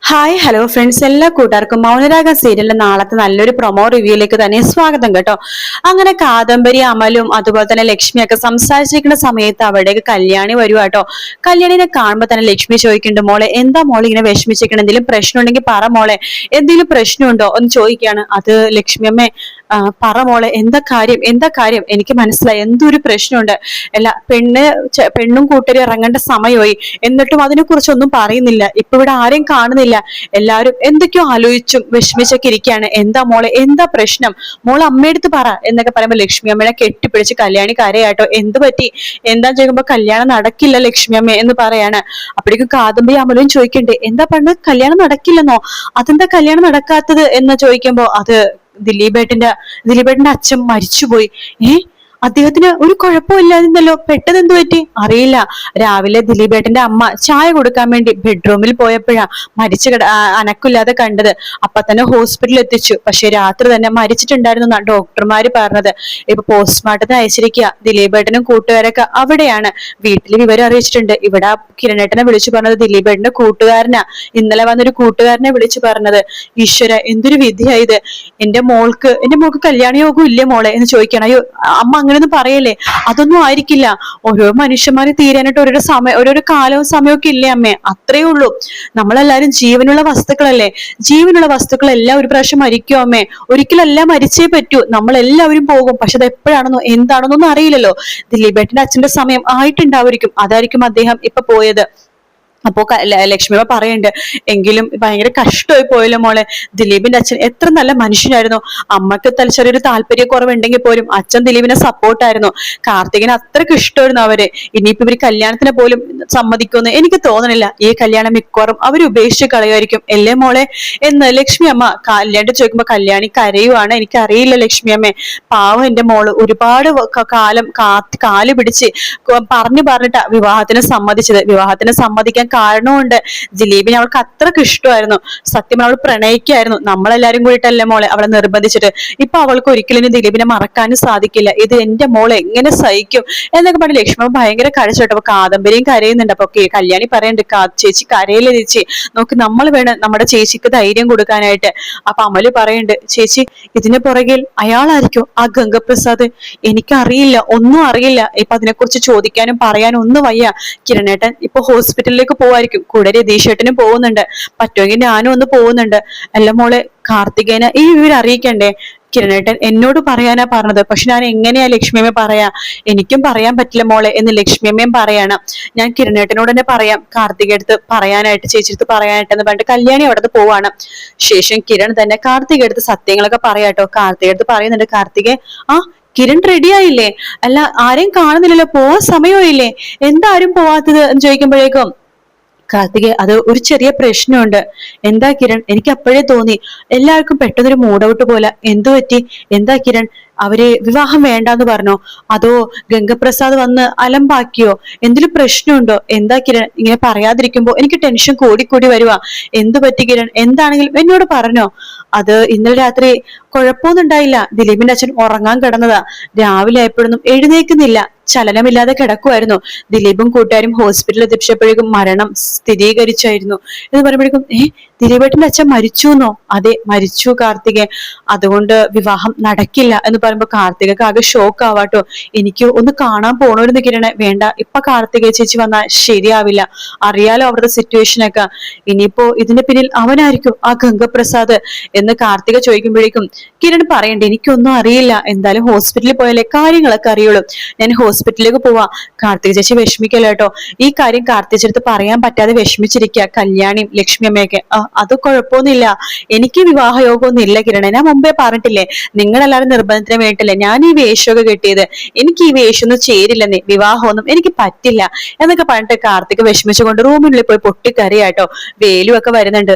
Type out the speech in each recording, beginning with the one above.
Hi hello friends എല്ലാ കൂട്ടുകാർക്കും മൗനരാഗ സീരിയലിന്റെ നാളത്തെ നല്ലൊരു പ്രൊമോ റിവ്യൂയിലേക്ക് തന്നെ സ്വാഗതം കേട്ടോ. അങ്ങനെ കാദംബരി അമലും അതുപോലെ തന്നെ ലക്ഷ്മിയൊക്കെ സംസാരിച്ചിരിക്കുന്ന സമയത്ത് അവിടേക്ക് കല്യാണി വരുക കേട്ടോ. കല്യാണിനെ കാണുമ്പോൾ തന്നെ ലക്ഷ്മി ചോദിക്കുന്നുണ്ട് മോളെ എന്താ മോളെ ഇങ്ങനെ വിഷമിച്ചിരിക്കണം? എന്തെങ്കിലും പ്രശ്നം ഉണ്ടെങ്കിൽ പറ മോളെ. എന്തെങ്കിലും പ്രശ്നമുണ്ടോ ഒന്ന് ചോദിക്കുകയാണ്. അത് ലക്ഷ്മി അമ്മേ പറ മോളെ. എന്താ കാര്യം? എന്താ കാര്യം? എനിക്ക് മനസ്സിലായി. എന്തൊരു പ്രശ്നമുണ്ട്? അല്ല പെണ്ണ് പെണ്ണും കൂട്ടരും ഇറങ്ങേണ്ട സമയമായി. എന്നിട്ടും അതിനെ കുറിച്ചൊന്നും പറയുന്നില്ല. ഇപ്പൊ ഇവിടെ ആരെയും കാണുന്നില്ല. എല്ലാവരും എന്തൊക്കെയോ ആലോചിച്ചും വിഷമിച്ചൊക്കെ ഇരിക്കുകയാണ്. എന്താ മോളെ? എന്താ പ്രശ്നം? മോൾ അമ്മയെടുത്ത് പറ എന്നൊക്കെ പറയുമ്പോ ലക്ഷ്മി അമ്മയെ കെട്ടിപ്പിടിച്ച് കല്യാണി കരയാട്ടോ. എന്ത് പറ്റി? എന്താ ചോദിക്കുമ്പോ കല്യാണം നടക്കില്ല ലക്ഷ്മി അമ്മ എന്ന് പറയാണ്. അപ്പോഴേക്കും കാദംബരി അമലും ചോദിക്കണ്ടേ എന്താ പണ്ട് കല്യാണം നടക്കില്ലെന്നോ? അതെന്താ കല്യാണം നടക്കാത്തത്? എന്ന് ചോദിക്കുമ്പോ അത് ദിലീപേട്ടന്റെ ദിലീപേട്ടന്റെ അച്ഛൻ മരിച്ചുപോയി. ഏ? അദ്ദേഹത്തിന് ഒരു കുഴപ്പമില്ലായിരുന്നല്ലോ പെട്ടെന്ന് എന്തു പറ്റി? അറിയില്ല. രാവിലെ ദിലീപേട്ടന്റെ അമ്മ ചായ കൊടുക്കാൻ വേണ്ടി ബെഡ്റൂമിൽ പോയപ്പോഴാ മരിച്ചു കിട അനക്കില്ലാതെ കണ്ടത്. അപ്പൊ തന്നെ ഹോസ്പിറ്റലിൽ എത്തിച്ചു. പക്ഷെ രാത്രി തന്നെ മരിച്ചിട്ടുണ്ടായിരുന്നു ഡോക്ടർമാര് പറഞ്ഞത്. ഇപ്പൊ പോസ്റ്റ്മോർട്ടത്തിന് അയച്ചിരിക്കുക ദിലീപേട്ടനും കൂട്ടുകാരൊക്കെ അവിടെയാണ്. വീട്ടിൽ വിവരം അറിയിച്ചിട്ടുണ്ട്. ഇവിടെ കിരണേട്ടനെ വിളിച്ചു പറഞ്ഞത് ദിലീപേട്ടന്റെ കൂട്ടുകാരനാ. ഇന്നലെ വന്നൊരു കൂട്ടുകാരനെ വിളിച്ചു പറഞ്ഞത്. ഈശ്വര എന്തൊരു വിധിയായത് എന്റെ മോൾക്ക് എന്റെ മോൾക്ക് കല്യാണ യോഗം ഇല്ലേ മോളെ എന്ന് ചോദിക്കണം. അയ്യോ അമ്മ അങ്ങനെയൊന്നും പറയല്ലേ? അതൊന്നും ആയിരിക്കില്ല. ഓരോ മനുഷ്യന്മാരെ തീരാനായിട്ട് ഓരോരോ സമയം ഓരോരോ കാലവും സമയമൊക്കെ ഇല്ലേ അമ്മേ? അത്രേ ഉള്ളൂ. നമ്മളെല്ലാരും ജീവനുള്ള വസ്തുക്കളല്ലേ? ജീവനുള്ള വസ്തുക്കളെല്ലാം ഒരു പ്രാവശ്യം മരിക്കും അമ്മേ? ഒരിക്കലെല്ലാം മരിച്ചേ പറ്റൂ. നമ്മളെല്ലാവരും പോകും. പക്ഷെ അത് എപ്പോഴാണെന്നോ എന്താണെന്നൊന്നും അറിയില്ലല്ലോ. ദിലീപേട്ടന്റെ അച്ഛന്റെ സമയം ആയിട്ടുണ്ടാവുമായിരിക്കും. അതായിരിക്കും അദ്ദേഹം ഇപ്പൊ പോയത്. അപ്പോ ലക്ഷ്മിമ്മ പറയുന്നുണ്ട് എങ്കിലും ഭയങ്കര കഷ്ടമായി പോയല്ലോ മോളെ. ദിലീപിന്റെ അച്ഛൻ എത്ര നല്ല മനുഷ്യനായിരുന്നു. തലച്ചെറിയൊരു ചെറിയൊരു താല്പര്യക്കുറവുണ്ടെങ്കിൽ പോലും അച്ഛൻ ദിലീപിനെ സപ്പോർട്ടായിരുന്നു കാർത്തികന് അത്രയ്ക്ക് ഇഷ്ടമായിരുന്നു അവർ. ഇനിയിപ്പോ ഇവർ കല്യാണത്തിന് പോലും സമ്മതിക്കുമെന്ന് എനിക്ക് തോന്നണില്ല. ഈ കല്യാണം മിക്കവാറും അവർ ഉപേക്ഷിച്ച് കളയുമായിരിക്കും. അല്ലേ മോളെ? എന്ന് ലക്ഷ്മി അമ്മ കല്യാണം ചോദിക്കുമ്പോ കല്യാണി കരയുവാണ് എനിക്ക് അറിയില്ല ലക്ഷ്മി അമ്മേ. പാവം എന്റെ മോൾ. ഒരുപാട് കാലം കാത്ത് കാൽ പിടിച്ച് പറഞ്ഞു പറഞ്ഞിട്ടാ വിവാഹത്തിന് സമ്മതിച്ചത്. വിവാഹത്തിന് സമ്മതിക്കാൻ കാരണമുണ്ട് ദിലീപിനെ അവൾക്ക് അത്രയ്ക്ക് ഇഷ്ടമായിരുന്നു. സത്യം അവൾ പ്രണയിക്കായിരുന്നു. നമ്മളെല്ലാരും കൂടിയിട്ടല്ലേ മോളെ? അവളെ നിർബന്ധിച്ചിട്ട്. ഇപ്പൊ അവൾക്ക് ഒരിക്കലും ദിലീപിനെ മറക്കാനും സാധിക്കില്ല. ഇത് എന്റെ മോളെ എങ്ങനെ സഹിക്കും? എന്നൊക്കെ പറഞ്ഞ് ലക്ഷ്മണ ഭയങ്കര കരച്ചോട്ടോ അപ്പൊ കാദംബരിയും കരയുന്നുണ്ട്. അപ്പൊ കല്യാണി പറയണ്ട് ചേച്ചി കരയില്ലേ ചേച്ചി? നോക്ക് നമ്മൾ വേണം നമ്മുടെ ചേച്ചിക്ക് ധൈര്യം കൊടുക്കാനായിട്ട്. അപ്പൊ അമൽ പറയുന്നുണ്ട് ചേച്ചി ഇതിന് പുറകിൽ അയാളായിരിക്കും ആ ഗംഗപ്രസാദ്. എനിക്കറിയില്ല ഒന്നും അറിയില്ല. ഇപ്പൊ അതിനെക്കുറിച്ച് ചോദിക്കാനും പറയാനും ഒന്നും വയ്യ. കിരണേട്ടൻ ഇപ്പൊ ഹോസ്പിറ്റലിലേക്ക് പോവായിരിക്കും. കൂടെ രതീഷേട്ടനും പോകുന്നുണ്ട്. പറ്റുമെങ്കിൽ ഞാനും ഒന്ന് പോകുന്നുണ്ട്. അല്ല മോളെ കാർത്തികേന ഈ വിവരം അറിയിക്കണ്ടേ? കിരണേട്ടൻ എന്നോട് പറയാനാ പറഞ്ഞത്. പക്ഷെ ഞാൻ എങ്ങനെയാ ലക്ഷ്മിയമ്മ പറയാ? എനിക്കും പറയാൻ പറ്റില്ല മോളെ എന്ന് ലക്ഷ്മിയമ്മയും പറയാണ്. ഞാൻ കിരണേട്ടനോട് തന്നെ പറയാം. കാർത്തിക പറയാനായിട്ട് ചേച്ചി അടുത്ത് പറയാനായിട്ട് എന്ന് പറഞ്ഞിട്ട് കല്യാണി അവിടെ പോവാണ്. ശേഷം കിരൺ തന്നെ കാർത്തിക സത്യങ്ങളൊക്കെ പറയാട്ടോ കാർത്തിക പറയുന്നുണ്ട് കാർത്തികെ ആ കിരൺ റെഡി ആയില്ലേ? അല്ല ആരെയും കാണുന്നില്ലല്ലോ. പോവാൻ സമയമായില്ലേ? എന്താരും പോവാത്തത്? എന്ന് ചോദിക്കുമ്പോഴേക്കും കാർത്തിക് അത് ഒരു ചെറിയ പ്രശ്നമുണ്ട്. എന്താ കിരൺ? എനിക്ക് അപ്പോഴേ തോന്നി. എല്ലാവർക്കും പെട്ടെന്നൊരു മൂഡ് ഔട്ട് പോലെ എന്തു പറ്റി? എന്താ കിരൺ? അവരെ വിവാഹം വേണ്ടാന്ന് പറഞ്ഞോ? അതോ ഗംഗപ്രസാദ് വന്ന് അലമ്പാക്കിയോ? എന്തൊരു പ്രശ്നമുണ്ടോ? എന്താ കിരൺ? ഇങ്ങനെ പറയാതിരിക്കുമ്പോ എനിക്ക് ടെൻഷൻ കൂടിക്കൂടി വരുവാ. എന്തു പറ്റി കിരൺ? എന്താണെങ്കിലും എന്നോട് പറഞ്ഞോ? അത് ഇന്നലെ രാത്രി കുഴപ്പമൊന്നും ഉണ്ടായില്ല. ദിലീപിന്റെ അച്ഛൻ ഉറങ്ങാൻ കിടന്നതാ. രാവിലെ ആയപ്പോഴൊന്നും എഴുന്നേക്കുന്നില്ല. ചലനമില്ലാതെ കിടക്കുമായിരുന്നു ദിലീപും കൂട്ടുകാരും ഹോസ്പിറ്റലിൽ എത്തിച്ചപ്പോഴേക്കും മരണം സ്ഥിരീകരിച്ചായിരുന്നു. എന്ന് പറയുമ്പോഴേക്കും ഏ ദിലീപേട്ടന്റെ അച്ഛൻ മരിച്ചു എന്നോ അതെ മരിച്ചു കാർത്തികൻ അതുകൊണ്ട് വിവാഹം നടക്കില്ല. എന്ന് പറയുമ്പോൾ കാർത്തികക്ക് ആകെ ഷോക്ക് ആവാട്ടോ എനിക്ക് ഒന്ന് കാണാൻ പോണോരുന്ന് കിരണ. വേണ്ട. ഇപ്പൊ കാർത്തിക ചേച്ചി വന്നാൽ ശരിയാവില്ല. അറിയാലോ അവരുടെ സിറ്റുവേഷൻ ഒക്കെ. ഇനിയിപ്പോ ഇതിന്റെ പിന്നിൽ അവനായിരിക്കും ആ ഗംഗപ്രസാദ്. എന്ന് കാർത്തിക ചോദിക്കുമ്പോഴേക്കും കിരൺ പറയണ്ടേ. എനിക്കൊന്നും അറിയില്ല. എന്തായാലും ഹോസ്പിറ്റലിൽ പോയാലേ കാര്യങ്ങളൊക്കെ അറിയുള്ളൂ. ഞാൻ ഹോസ്പിറ്റലിലേക്ക് പോവാ. കാർത്തിക ചേച്ചി വിഷമിക്കല്ലോ കേട്ടോ. ഈ കാര്യം കാർത്തിക ചേർത്ത് പറയാൻ പറ്റാതെ വിഷമിച്ചിരിക്കുക കല്യാണിയും ലക്ഷ്മി അമ്മയൊക്കെ. അത് കുഴപ്പമൊന്നുമില്ല. എനിക്ക് വിവാഹയോഗമൊന്നും ഇല്ല കിരണ. ഞാൻ മുമ്പേ പറഞ്ഞിട്ടില്ലേ? നിങ്ങളെല്ലാവരും നിർബന്ധത്തിന് വേണ്ടിട്ടില്ല ഞാൻ ഈ വേഷമൊക്കെ കിട്ടിയത്. എനിക്ക് ഈ വേഷമൊന്നും ചേരില്ലെന്നേ. വിവാഹമൊന്നും എനിക്ക് പറ്റില്ല. എന്നൊക്കെ പറഞ്ഞിട്ട് കാർത്തിക വിഷമിച്ചുകൊണ്ട് റൂമിനുള്ളിൽ പോയി പൊട്ടിക്കറിയാട്ടോ വേലുവൊക്കെ വരുന്നുണ്ട്.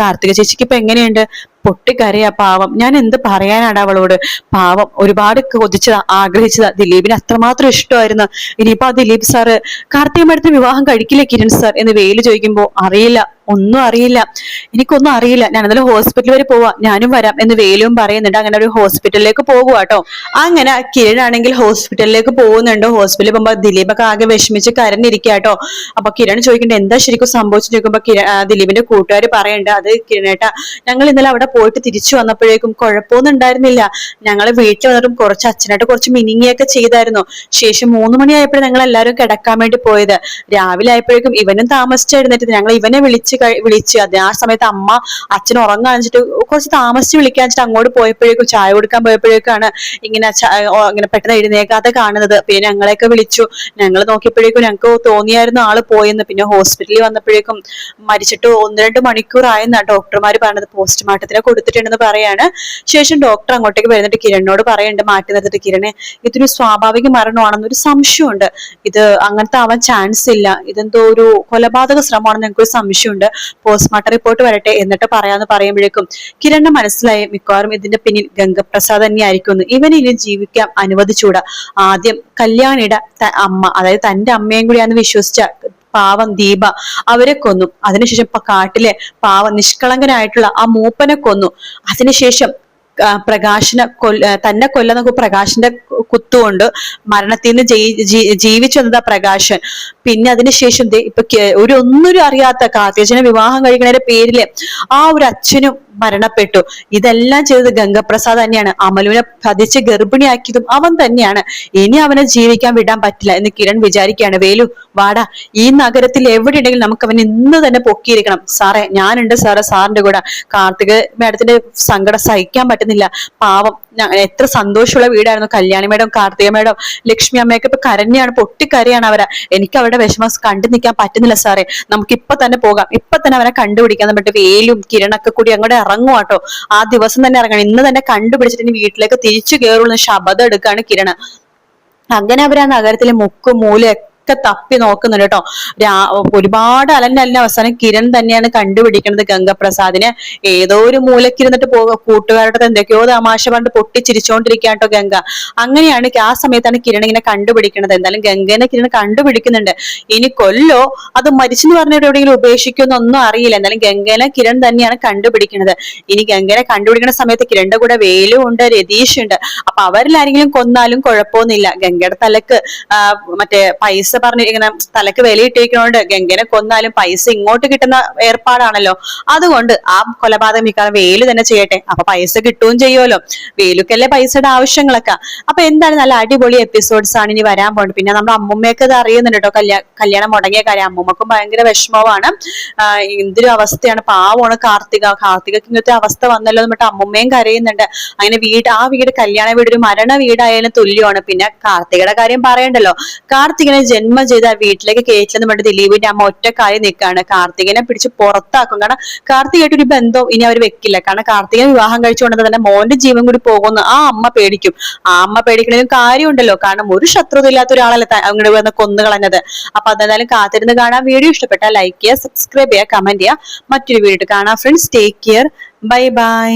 കാർത്തിക ചേച്ചിക്ക് ഇപ്പൊ എങ്ങനെയുണ്ട്? പൊട്ടിക്കരയാ പാവം. ഞാൻ എന്ത് പറയാനാണ് അവളോട്? പാവം ഒരുപാട് കൊതിച്ചതാ ആഗ്രഹിച്ചതാ. ദിലീപിന് അത്രമാത്രം ഇഷ്ടമായിരുന്നു. ഇനിയിപ്പോ ആ ദിലീപ് സാറ് കാർത്തിക വിവാഹം കഴിക്കില്ല കിരൺ സാർ എന്ന് വെയിൽ ചോദിക്കുമ്പോ അറിയില്ല. ഒന്നും അറിയില്ല. എനിക്കൊന്നും അറിയില്ല. ഞാൻ എന്നാലും ഹോസ്പിറ്റൽ വരെ പോവാം. ഞാനും വരാം എന്ന് വേലും പറയുന്നുണ്ട്. അങ്ങനെ ഒരു ഹോസ്പിറ്റലിലേക്ക് പോകുക കേട്ടോ അങ്ങനെ കിരണാണെങ്കിൽ ഹോസ്പിറ്റലിലേക്ക് പോകുന്നുണ്ട്. ഹോസ്പിറ്റലിൽ പോകുമ്പോൾ ദിലീപൊക്കെ ആകെ വിഷമിച്ച് കരഞ്ഞിരിക്കുക കേട്ടോ അപ്പൊ കിരൺ ചോദിക്കേണ്ട എന്താ ശരിക്കും സംഭവിച്ചു ചോദിക്കുമ്പോ കിര- ദിലീപിന്റെ കൂട്ടുകാർ പറയണ്ട. അത് കിരണേട്ട ഞങ്ങൾ ഇന്നലെ അവിടെ പോയിട്ട് തിരിച്ചു വന്നപ്പോഴേക്കും കുഴപ്പമൊന്നും ഉണ്ടായിരുന്നില്ല. ഞങ്ങൾ വീട്ടിൽ വന്നിട്ടും കുറച്ച് അച്ഛനായിട്ട് കുറച്ച് മിനിങ്ങിയൊക്കെ ചെയ്തായിരുന്നു. ശേഷം മൂന്ന് മണിയായപ്പോഴും ഞങ്ങൾ എല്ലാവരും കിടക്കാൻ വേണ്ടി പോയത്. രാവിലെ ആയപ്പോഴേക്കും ഇവനും താമസിച്ചായിരുന്നിട്ട് ഞങ്ങൾ ഇവനെ വിളിച്ച് വിളിച്ച് അത്. ആ സമയത്ത് അമ്മ അച്ഛൻ ഉറങ്ങാൻ വെച്ചിട്ട് കുറച്ച് താമസിച്ച് വിളിക്കാൻ വെച്ചിട്ട് അങ്ങോട്ട് പോയപ്പോഴേക്കും ചായ കൊടുക്കാൻ പോയപ്പോഴേക്കാണ് ഇങ്ങനെ ഇങ്ങനെ പെട്ടെന്ന് എഴുന്നേക്കാതെ കാണുന്നത്. പിന്നെ ഞങ്ങളെയൊക്കെ വിളിച്ചു. ഞങ്ങൾ നോക്കിയപ്പോഴേക്കും ഞങ്ങൾക്ക് തോന്നിയായിരുന്നു ആൾ പോയെന്ന്. പിന്നെ ഹോസ്പിറ്റലിൽ വന്നപ്പോഴേക്കും മരിച്ചിട്ട് ഒന്ന് രണ്ട് മണിക്കൂറായെന്നാ ഡോക്ടർമാർ പറഞ്ഞത്. പോസ്റ്റ്മോർട്ടത്തിന് കൊടുത്തിട്ടുണ്ടെന്ന് പറയാണ്. ശേഷം ഡോക്ടർ അങ്ങോട്ടേക്ക് വരുന്നിട്ട് കിരണിനോട് പറയുന്നുണ്ട് മാറ്റി നിർത്തിട്ട് കിരണെ ഇതൊരു സ്വാഭാവിക മരണമാണെന്നൊരു സംശയമുണ്ട്. ഇത് അങ്ങനത്തെ ആവാൻ ചാൻസ് ഇല്ല. ഇതെന്തോ ഒരു കൊലപാതക ശ്രമമാണെന്ന് ഞങ്ങൾക്ക് ഒരു സംശയമുണ്ട് പോസ്റ്റ്മോർട്ടം റിപ്പോർട്ട് വരട്ടെ എന്നിട്ട് പറയാന്ന് പറയുമ്പോഴേക്കും കിരണ് മനസ്സിലായി മിക്കവാറും ഇതിന്റെ പിന്നിൽ ഗംഗപ്രസാദ് തന്നെയായിരിക്കും ഇവനെ ഇനി ജീവിക്കാൻ അനുവദിച്ചൂടാ ആദ്യം കല്യാണിയുടെ അമ്മ അതായത് തന്റെ അമ്മയും കൂടിയാന്ന് വിശ്വസിച്ച പാവം ദീപ അവരെ കൊന്നു. അതിനുശേഷം കാട്ടിലെ പാവം നിഷ്കളങ്കനായിട്ടുള്ള ആ മൂപ്പനെ കൊന്നു. അതിനുശേഷം പ്രകാശിനെ കൊല്ല തന്നെ കൊല്ലുന്ന പ്രകാശിന്റെ കുത്തുകൊണ്ട് മരണത്തിൽ നിന്ന് ജീവിച്ചു വന്നത് പ്രകാശൻ? പിന്നെ അതിനുശേഷം ഇപ്പൊ ഒരു ഒന്നും അറിയാത്ത കാർത്തികനെ വിവാഹം കഴിക്കുന്നതിന്റെ പേരിൽ ആ ഒരു അച്ഛനും മരണപ്പെട്ടു. ഇതെല്ലാം ചെയ്തത് ഗംഗപ്രസാദ് തന്നെയാണ്. അമലുവിനെ പതിച്ച് ഗർഭിണിയാക്കിയതും അവൻ തന്നെയാണ്. ഇനി അവനെ ജീവിക്കാൻ വിടാൻ പറ്റില്ല എന്ന് കിരൺ വിചാരിക്കുകയാണ്. വേലു വാടാ ഈ നഗരത്തിൽ എവിടെ ഉണ്ടെങ്കിലും നമുക്ക് അവൻ ഇന്ന് തന്നെ പൊക്കിയിരിക്കണം. സാറേ ഞാനുണ്ട് സാറേ സാറിന്റെ കൂടെ. കാർത്തിക മാഡത്തിന്റെ സങ്കടം സഹിക്കാൻ പറ്റുന്നില്ല. പാവം എത്ര സന്തോഷമുള്ള വീടായിരുന്നു. കല്യാണി മേഡം കാർത്തിക മേഡം ലക്ഷ്മി അമ്മയൊക്കെ ഇപ്പൊ കരഞ്ഞാണ് പൊട്ടിക്കരയാണ് അവരെ. എനിക്ക് അവരുടെ വിഷമം കണ്ടു നിൽക്കാൻ പറ്റുന്നില്ല സാറേ. നമുക്ക് ഇപ്പൊ തന്നെ പോകാം. ഇപ്പൊ തന്നെ അവരെ കണ്ടുപിടിക്കാൻ പറ്റും വേലും കിരണൊക്കെ കൂടി അങ്ങോട്ട് ഇറങ്ങും കേട്ടോ ആ ദിവസം തന്നെ ഇറങ്ങണം. ഇന്ന് തന്നെ കണ്ടുപിടിച്ചിട്ട് ഇനി വീട്ടിലേക്ക് തിരിച്ചു കയറുള്ളൂ ശബദം എടുക്കാണ് കിരണ്. അങ്ങനെ അവർ ആ നഗരത്തിലെ മുക്കും മൂലയൊക്കെ തപ്പി നോക്കുന്നുണ്ട് കേട്ടോ. ഒരുപാട് അലഞ്ഞല്ല അവസാനം കിരൺ തന്നെയാണ് കണ്ടുപിടിക്കുന്നത് ഗംഗപ്രസാദിനെ. ഏതോ ഒരു മൂലക്കിരുന്നിട്ട് പോകുക കൂട്ടുകാരുടെ എന്തൊക്കെയോ തമാശ പണ്ട് പൊട്ടിച്ചിരിച്ചോണ്ടിരിക്കുക കേട്ടോ ഗംഗ. അങ്ങനെയാണ് ആ സമയത്താണ് കിരൺ ഇങ്ങനെ കണ്ടുപിടിക്കുന്നത്. എന്തായാലും ഗംഗനെ കിരൺ കണ്ടുപിടിക്കുന്നുണ്ട്. ഇനി കൊല്ലോ അത് മരിച്ചെന്ന് പറഞ്ഞിട്ട് എവിടെയെങ്കിലും ഉപേക്ഷിക്കുമെന്നൊന്നും അറിയില്ല. എന്തായാലും ഗംഗനെ കിരൺ തന്നെയാണ് കണ്ടുപിടിക്കുന്നത്. ഇനി ഗംഗനെ കണ്ടുപിടിക്കുന്ന സമയത്ത് കിരണിന്റെ കൂടെ വേലും ഉണ്ട് രതീഷ് ഉണ്ട്. അപ്പൊ അവരിലാരെങ്കിലും കൊന്നാലും കുഴപ്പമൊന്നുമില്ല. ഗംഗയുടെ തലക്ക് മറ്റേ പൈസ പറഞ്ഞ് ഇങ്ങനെ തലക്ക് വിലയിട്ടിരിക്കുന്നതുകൊണ്ട് ഗംഗനെ കൊന്നാലും പൈസ ഇങ്ങോട്ട് കിട്ടുന്ന ഏർപ്പാടാണല്ലോ. അതുകൊണ്ട് ആ കൊലപാതകം മിക്കവാറും വേലു തന്നെ ചെയ്യട്ടെ. അപ്പൊ പൈസ കിട്ടുകയും ചെയ്യുമല്ലോ. വേലുക്കല്ലേ പൈസയുടെ ആവശ്യങ്ങളൊക്കെ. അപ്പൊ എന്താണ് നല്ല അടിപൊളി എപ്പിസോഡ്സ് ആണ് ഇനി വരാൻ പോകുന്നത് പിന്നെ നമ്മുടെ അമ്മുമ്മയൊക്കെ ഇത് അറിയുന്നുണ്ട് കേട്ടോ. കല്യാണം മുടങ്ങിയ കാര്യം. അമ്മുമ്മക്കും ഭയങ്കര വിഷമമാണ്. എന്തൊരു അവസ്ഥയാണ്. പാവമാണ് കാർത്തിക. കാർത്തികക്ക് ഇങ്ങനത്തെ അവസ്ഥ വന്നല്ലോ എന്നിട്ട് അമ്മുമ്മയും കരയുന്നുണ്ട്. അങ്ങനെ വീട് ആ വീട് കല്യാണ വീട് ഒരു മരണ വീടായാലും തുല്യമാണ്. പിന്നെ കാർത്തികയുടെ കാര്യം പറയണ്ടല്ലോ. കാർത്തികനെ ചെയ്ത ആ വീട്ടിലേക്ക് കയറ്റില്ലെന്ന് പറഞ്ഞിട്ട് ദിലീപിന്റെ അമ്മ ഒറ്റക്കായി നിൽക്കുകയാണ്. കാർത്തികനെ പിടിച്ച് പുറത്താക്കും. കാരണം കാർത്തികായിട്ട് ഒരു ബന്ധവും ഇനി അവർ വെക്കില്ല. കാരണം കാർത്തികൻ വിവാഹം കഴിച്ചുകൊണ്ട് തന്നെ മോന്റെ ജീവൻ കൂടി പോകുന്നു ആ അമ്മ പേടിക്കും. ആ അമ്മ പേടിക്കണതിനും കാര്യമുണ്ടല്ലോ. കാരണം ഒരു ശത്രുത ഇല്ലാത്ത ഒരാളല്ല അങ്ങോട്ട് വന്ന് കൊന്നു കളഞ്ഞത് അപ്പൊ അതെന്തായാലും കാത്തിരുന്ന് കാണാൻ വീഡിയോ ഇഷ്ടപ്പെട്ടാൽ ലൈക്ക് ചെയ്യുക സബ്സ്ക്രൈബ് ചെയ്യുക കമന്റ് ചെയ്യുക. മറ്റൊരു വീഡിയോ കാണാം. Friends take care bye bye